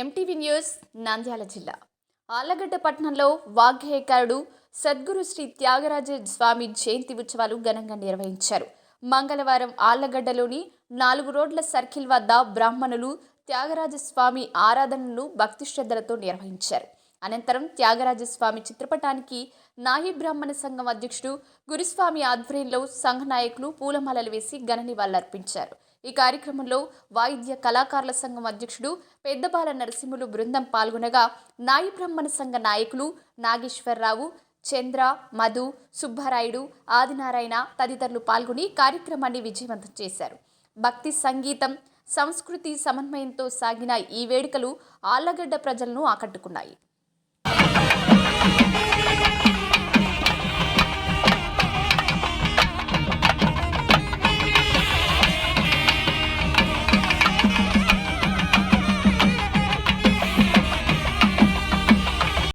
MTV news Nandyal జిల్లా. ఆళ్ళగడ్డ పట్టణంలో వాగ్గేయకారుడు సద్గురు శ్రీ త్యాగరాజ స్వామి జయంతి ఉత్సవాలు ఘనంగా నిర్వహించారు. మంగళవారం ఆళ్ళగడ్డలోని నాలుగు రోడ్ల సర్కిల్ వద్ద బ్రాహ్మణులు త్యాగరాజ స్వామి ఆరాధనను భక్తి శ్రద్ధలతో నిర్వహించారు. అనంతరం త్యాగరాజస్వామి చిత్రపటానికి నాయి బ్రాహ్మణ సంఘం అధ్యక్షుడు గురుస్వామి ఆధ్వర్యంలో సంఘ నాయకులు పూలమాలలు వేసి ఘన నివాళులర్పించారు. ఈ కార్యక్రమంలో వాయిద్య కళాకారుల సంఘం అధ్యక్షుడు పెద్దబాల నరసింహులు బృందం పాల్గొనగా నాయి బ్రహ్మణ సంఘ నాయకులు నాగేశ్వరరావు చంద్ర మధు సుబ్బారాయుడు ఆదినారాయణ తదితరులు పాల్గొని కార్యక్రమాన్ని విజయవంతం చేశారు. భక్తి సంగీతం సంస్కృతి సమన్వయంతో సాగిన ఈ వేడుకలు ఆళ్ళగడ్డ ప్రజలను ఆకట్టుకున్నాయి.